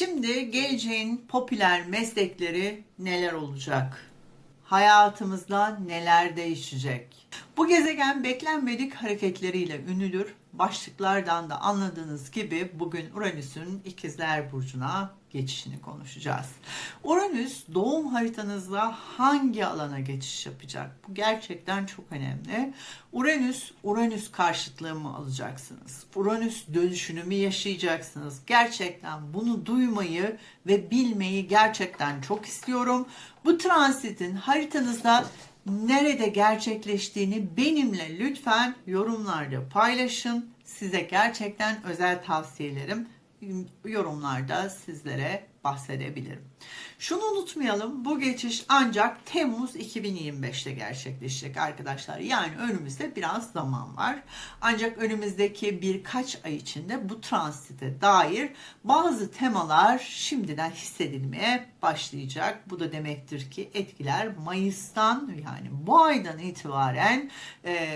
Şimdi geleceğin popüler meslekleri neler olacak? Hayatımızda neler değişecek? Bu gezegen beklenmedik hareketleriyle ünlüdür. Başlıklardan da anladığınız gibi bugün Uranüs'ün ikizler burcuna geçişini konuşacağız. Uranüs doğum haritanızda hangi alana geçiş yapacak? Bu gerçekten çok önemli. Uranüs, Uranüs karşıtlığı mı alacaksınız? Uranüs dönüşünü mü yaşayacaksınız? Gerçekten bunu duymayı ve bilmeyi gerçekten çok istiyorum. Bu transitin haritanızda nerede gerçekleştiğini benimle lütfen yorumlarda paylaşın. Size gerçekten özel tavsiyelerim yorumlarda sizlere bahsedebilirim. Şunu unutmayalım bu geçiş ancak Temmuz 2025'te gerçekleşecek arkadaşlar. Yani önümüzde biraz zaman var. Ancak önümüzdeki birkaç ay içinde bu transite dair bazı temalar şimdiden hissedilmeye başlayacak. Bu da demektir ki etkiler Mayıs'tan yani bu aydan itibaren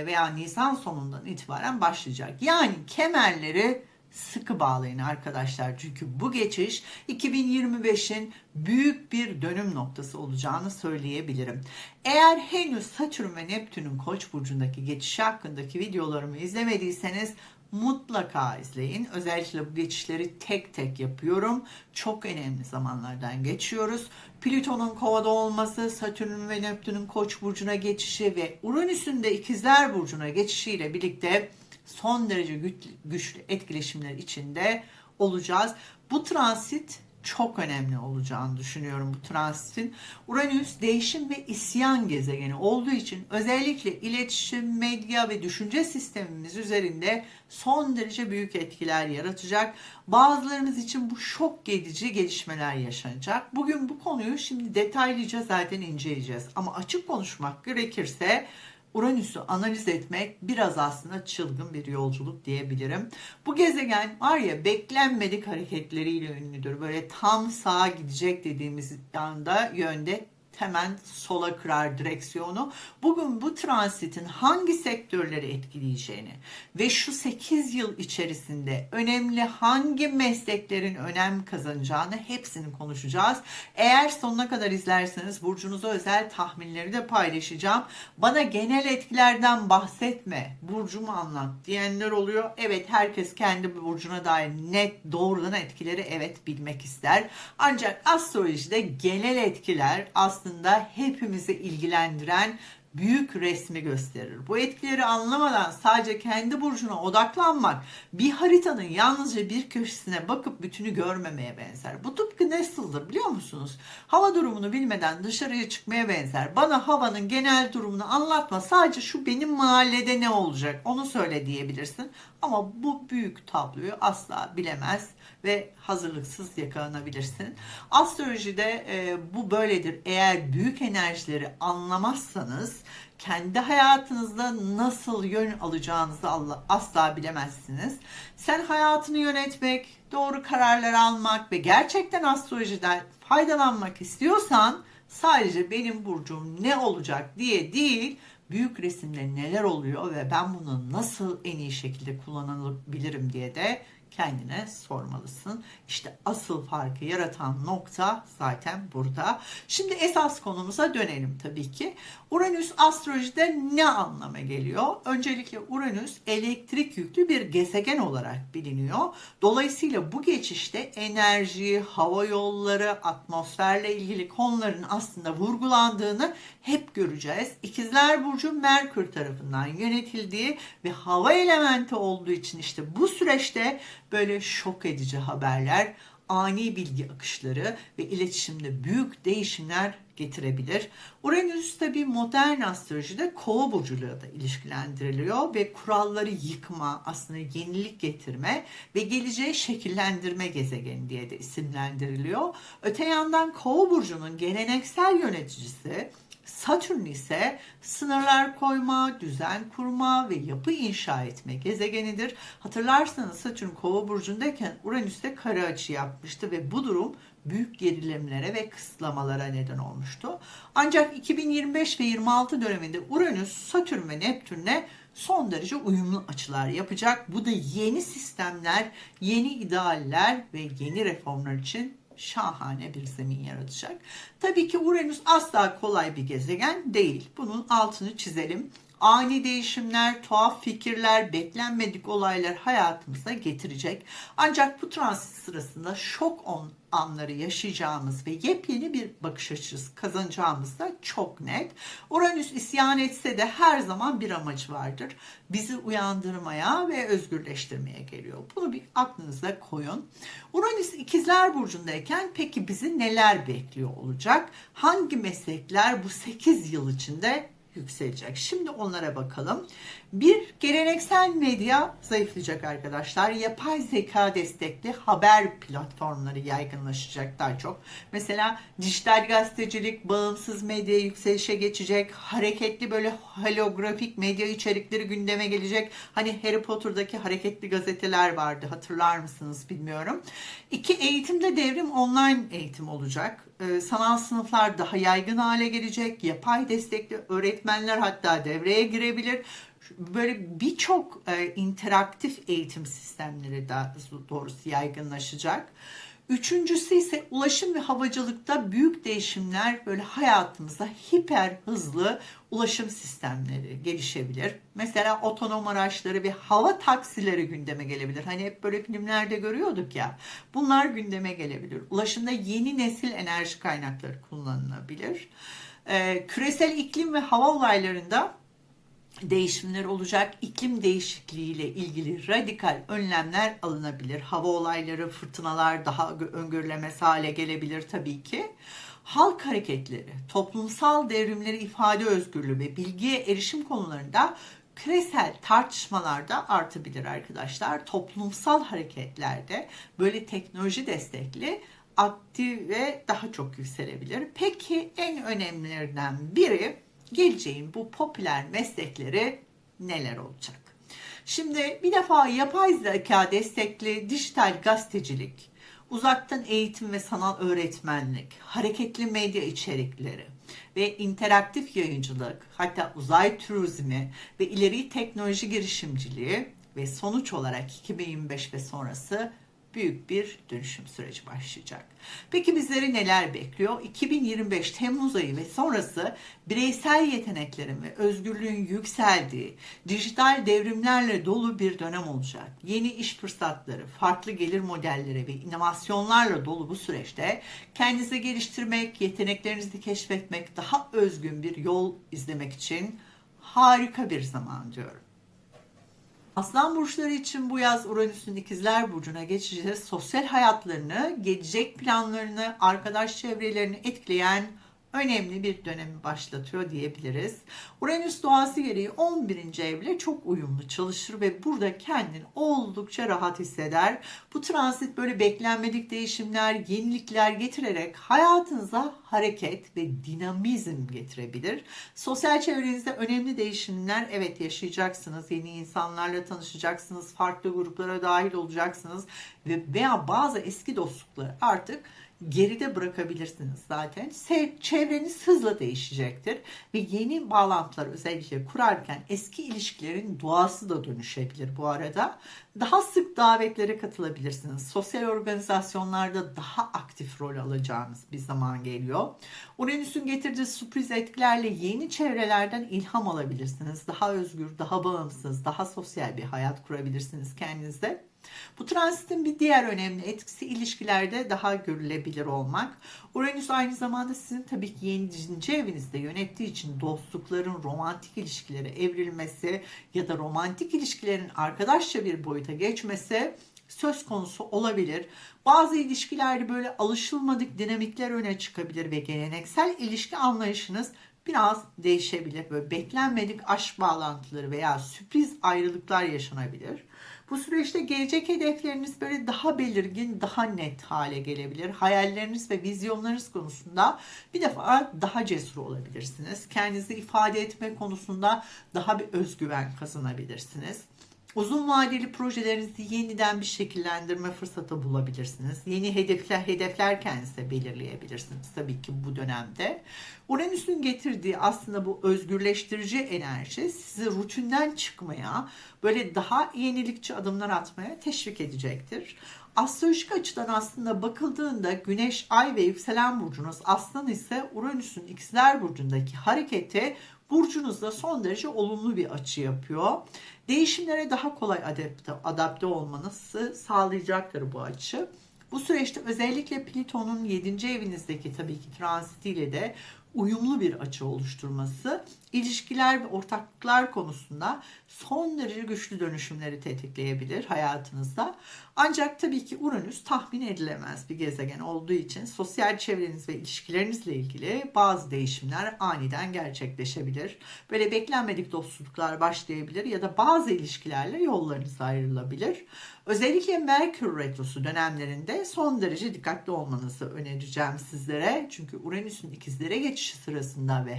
veya Nisan sonundan itibaren başlayacak. Yani kemerleri sıkı bağlayın arkadaşlar. Çünkü bu geçiş 2025'in büyük bir dönüm noktası olacağını söyleyebilirim. Eğer henüz Satürn ve Neptün'ün Koç burcundaki geçişi hakkındaki videolarımı izlemediyseniz mutlaka izleyin. Özellikle bu geçişleri tek tek yapıyorum. Çok önemli zamanlardan geçiyoruz. Plüton'un kovada olması, Satürn ve Neptün'ün Koç burcuna geçişi ve Uranüs'ün de İkizler burcuna geçişiyle birlikte son derece güçlü etkileşimler içinde olacağız. Bu transit çok önemli olacağını düşünüyorum bu transitin. Uranüs değişim ve isyan gezegeni olduğu için özellikle iletişim, medya ve düşünce sistemimiz üzerinde son derece büyük etkiler yaratacak. Bazılarımız için bu şok edici gelişmeler yaşanacak. Bugün bu konuyu şimdi detaylıca zaten inceleyeceğiz. Ama açık konuşmak gerekirse Uranüs'ü analiz etmek biraz aslında çılgın bir yolculuk diyebilirim. Bu gezegen var ya beklenmedik hareketleriyle ünlüdür. Böyle tam sağa gidecek dediğimiz anda yönde hemen sola kırar direksiyonu. Bugün bu transitin hangi sektörleri etkileyeceğini ve şu 8 yıl içerisinde önemli hangi mesleklerin önem kazanacağını hepsini konuşacağız. Eğer sonuna kadar izlerseniz burcunuza özel tahminleri de paylaşacağım. Bana genel etkilerden bahsetme, burcumu anlat diyenler oluyor. Evet herkes kendi burcuna dair net doğrudan etkileri evet bilmek ister. Ancak astrolojide genel etkiler aslında aslında hepimizi ilgilendiren büyük resmi gösterir. Bu etkileri anlamadan sadece kendi burcuna odaklanmak bir haritanın yalnızca bir köşesine bakıp bütünü görmemeye benzer. Bu tıpkı nasıldır biliyor musunuz? Hava durumunu bilmeden dışarıya çıkmaya benzer. Bana havanın genel durumunu anlatma. Sadece şu benim mahallede ne olacak onu söyle diyebilirsin. Ama bu büyük tabloyu asla bilemez ve hazırlıksız yakalanabilirsin. Astrolojide e, bu böyledir. Eğer büyük enerjileri anlamazsanız kendi hayatınızda nasıl yön alacağınızı asla bilemezsiniz. Sen hayatını yönetmek, doğru kararlar almak ve gerçekten astrolojiden faydalanmak istiyorsan sadece benim burcum ne olacak diye değil, büyük resimde neler oluyor ve ben bunu nasıl en iyi şekilde kullanabilirim diye de kendine sormalısın. İşte asıl farkı yaratan nokta zaten burada. Şimdi esas konumuza dönelim tabii ki. Uranüs astrolojide ne anlama geliyor? Öncelikle Uranüs elektrik yüklü bir gezegen olarak biliniyor. Dolayısıyla bu geçişte enerji, hava yolları, atmosferle ilgili konuların aslında vurgulandığını hep göreceğiz. İkizler Burcu Merkür tarafından yönetildiği ve hava elementi olduğu için işte bu süreçte böyle şok edici haberler, ani bilgi akışları ve iletişimde büyük değişimler getirebilir. Uranüs tabi modern astrolojide kova burcuyla da ilişkilendiriliyor ve kuralları yıkma, aslında yenilik getirme ve geleceği şekillendirme gezegeni diye de isimlendiriliyor. Öte yandan kova burcunun geleneksel yöneticisi Satürn ise sınırlar koyma, düzen kurma ve yapı inşa etme gezegenidir. Hatırlarsanız Satürn Kova burcundayken Uranüs'te kare açı yapmıştı ve bu durum büyük gerilimlere ve kısıtlamalara neden olmuştu. Ancak 2025 ve 26 döneminde Uranüs, Satürn ve Neptün'le son derece uyumlu açılar yapacak. Bu da yeni sistemler, yeni idealler ve yeni reformlar için şahane bir zemin yaratacak. Tabii ki Uranüs asla kolay bir gezegen değil. Bunun altını çizelim ani değişimler, tuhaf fikirler, beklenmedik olaylar hayatımıza getirecek. Ancak bu transit sırasında şok on anları yaşayacağımız ve yepyeni bir bakış açısı kazanacağımız da çok net. Uranüs isyan etse de her zaman bir amacı vardır. Bizi uyandırmaya ve özgürleştirmeye geliyor. Bunu bir aklınıza koyun. Uranüs ikizler burcundayken peki bizi neler bekliyor olacak? Hangi meslekler bu 8 yıl içinde yükselecek. Şimdi onlara bakalım. Bir, geleneksel medya zayıflayacak arkadaşlar. Yapay zeka destekli haber platformları yaygınlaşacak daha çok. Mesela dijital gazetecilik, bağımsız medya yükselişe geçecek. Hareketli böyle holografik medya içerikleri gündeme gelecek. Hani Harry Potter'daki hareketli gazeteler vardı hatırlar mısınız bilmiyorum. İki, eğitimde devrim online eğitim olacak. Ee, sanal sınıflar daha yaygın hale gelecek. Yapay destekli öğretmenler hatta devreye girebilir böyle birçok e, interaktif eğitim sistemleri daha doğrusu yaygınlaşacak. Üçüncüsü ise ulaşım ve havacılıkta büyük değişimler böyle hayatımızda hiper hızlı ulaşım sistemleri gelişebilir. Mesela otonom araçları ve hava taksileri gündeme gelebilir. Hani hep böyle filmlerde görüyorduk ya. Bunlar gündeme gelebilir. Ulaşımda yeni nesil enerji kaynakları kullanılabilir. Ee, küresel iklim ve hava olaylarında değişimler olacak. İklim değişikliğiyle ilgili radikal önlemler alınabilir. Hava olayları, fırtınalar daha öngörülemez hale gelebilir tabii ki. Halk hareketleri, toplumsal devrimleri ifade özgürlüğü ve bilgiye erişim konularında küresel tartışmalarda artabilir arkadaşlar. Toplumsal hareketlerde böyle teknoloji destekli aktif ve daha çok yükselebilir. Peki en önemlilerinden biri geleceğin bu popüler meslekleri neler olacak? Şimdi bir defa yapay zeka destekli dijital gazetecilik, uzaktan eğitim ve sanal öğretmenlik, hareketli medya içerikleri ve interaktif yayıncılık, hatta uzay turizmi ve ileri teknoloji girişimciliği ve sonuç olarak 2025 ve sonrası büyük bir dönüşüm süreci başlayacak. Peki bizleri neler bekliyor? 2025 Temmuz ayı ve sonrası bireysel yeteneklerin ve özgürlüğün yükseldiği, dijital devrimlerle dolu bir dönem olacak. Yeni iş fırsatları, farklı gelir modelleri ve inovasyonlarla dolu bu süreçte kendinizi geliştirmek, yeteneklerinizi keşfetmek, daha özgün bir yol izlemek için harika bir zaman diyorum. Aslan burçları için bu yaz Uranüs'ün ikizler burcuna geçeceğiz. Sosyal hayatlarını, gelecek planlarını, arkadaş çevrelerini etkileyen önemli bir dönemi başlatıyor diyebiliriz. Uranüs doğası gereği 11. evle çok uyumlu çalışır ve burada kendini oldukça rahat hisseder. Bu transit böyle beklenmedik değişimler, yenilikler getirerek hayatınıza hareket ve dinamizm getirebilir. Sosyal çevrenizde önemli değişimler evet yaşayacaksınız. Yeni insanlarla tanışacaksınız, farklı gruplara dahil olacaksınız ve veya bazı eski dostlukları artık geride bırakabilirsiniz zaten. Çevreniz hızla değişecektir ve yeni bağlantılar özellikle kurarken eski ilişkilerin doğası da dönüşebilir bu arada. Daha sık davetlere katılabilirsiniz. Sosyal organizasyonlarda daha aktif rol alacağınız bir zaman geliyor. Uranüs'ün getirdiği sürpriz etkilerle yeni çevrelerden ilham alabilirsiniz. Daha özgür, daha bağımsız, daha sosyal bir hayat kurabilirsiniz kendinizde. Bu transitin bir diğer önemli etkisi ilişkilerde daha görülebilir olmak. Uranüs aynı zamanda sizin tabii ki yedinci evinizde yönettiği için dostlukların romantik ilişkilere evrilmesi ya da romantik ilişkilerin arkadaşça bir boyuta geçmesi söz konusu olabilir. Bazı ilişkilerde böyle alışılmadık dinamikler öne çıkabilir ve geleneksel ilişki anlayışınız biraz değişebilir. Böyle beklenmedik aşk bağlantıları veya sürpriz ayrılıklar yaşanabilir. Bu süreçte gelecek hedefleriniz böyle daha belirgin, daha net hale gelebilir. Hayalleriniz ve vizyonlarınız konusunda bir defa daha cesur olabilirsiniz. Kendinizi ifade etme konusunda daha bir özgüven kazanabilirsiniz. Uzun vadeli projelerinizi yeniden bir şekillendirme fırsatı bulabilirsiniz. Yeni hedefler hedefler kendinize belirleyebilirsiniz tabii ki bu dönemde. Uranüs'ün getirdiği aslında bu özgürleştirici enerji sizi rutinden çıkmaya, böyle daha yenilikçi adımlar atmaya teşvik edecektir. Astrolojik açıdan aslında bakıldığında Güneş, Ay ve yükselen burcunuz Aslan ise Uranüs'ün ikizler burcundaki hareketi burcunuzda son derece olumlu bir açı yapıyor. Değişimlere daha kolay adapte, adapte olmanızı sağlayacaktır bu açı. Bu süreçte özellikle Plüton'un 7. evinizdeki tabii ki transitiyle de uyumlu bir açı oluşturması ilişkiler ve ortaklıklar konusunda son derece güçlü dönüşümleri tetikleyebilir hayatınızda. Ancak tabii ki Uranüs tahmin edilemez bir gezegen olduğu için sosyal çevreniz ve ilişkilerinizle ilgili bazı değişimler aniden gerçekleşebilir. Böyle beklenmedik dostluklar başlayabilir ya da bazı ilişkilerle yollarınız ayrılabilir. Özellikle Merkür Retrosu dönemlerinde son derece dikkatli olmanızı önereceğim sizlere. Çünkü Uranüs'ün ikizlere geçişi sırasında ve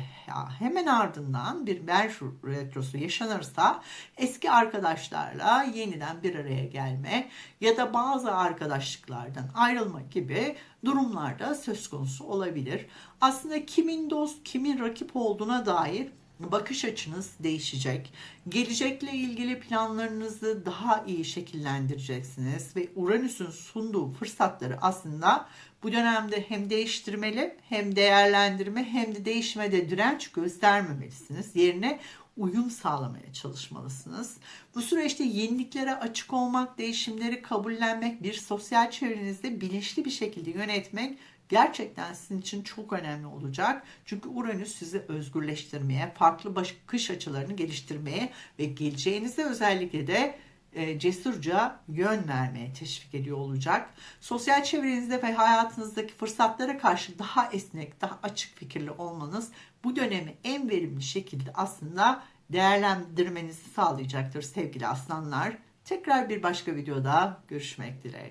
hemen ardından bir Merkür Retrosu yaşanırsa eski arkadaşlarla yeniden bir araya gelme ya da bazı arkadaşlıklardan ayrılma gibi durumlarda söz konusu olabilir. Aslında kimin dost, kimin rakip olduğuna dair bakış açınız değişecek. Gelecekle ilgili planlarınızı daha iyi şekillendireceksiniz ve Uranüs'ün sunduğu fırsatları aslında bu dönemde hem değiştirmeli hem değerlendirme hem de değişime de direnç göstermemelisiniz. Yerine uyum sağlamaya çalışmalısınız. Bu süreçte yeniliklere açık olmak, değişimleri kabullenmek, bir sosyal çevrenizde bilinçli bir şekilde yönetmek gerçekten sizin için çok önemli olacak. Çünkü Uranüs sizi özgürleştirmeye, farklı bakış açılarını geliştirmeye ve geleceğinize özellikle de e, cesurca yön vermeye teşvik ediyor olacak. Sosyal çevrenizde ve hayatınızdaki fırsatlara karşı daha esnek, daha açık fikirli olmanız bu dönemi en verimli şekilde aslında değerlendirmenizi sağlayacaktır sevgili aslanlar. Tekrar bir başka videoda görüşmek dileğiyle.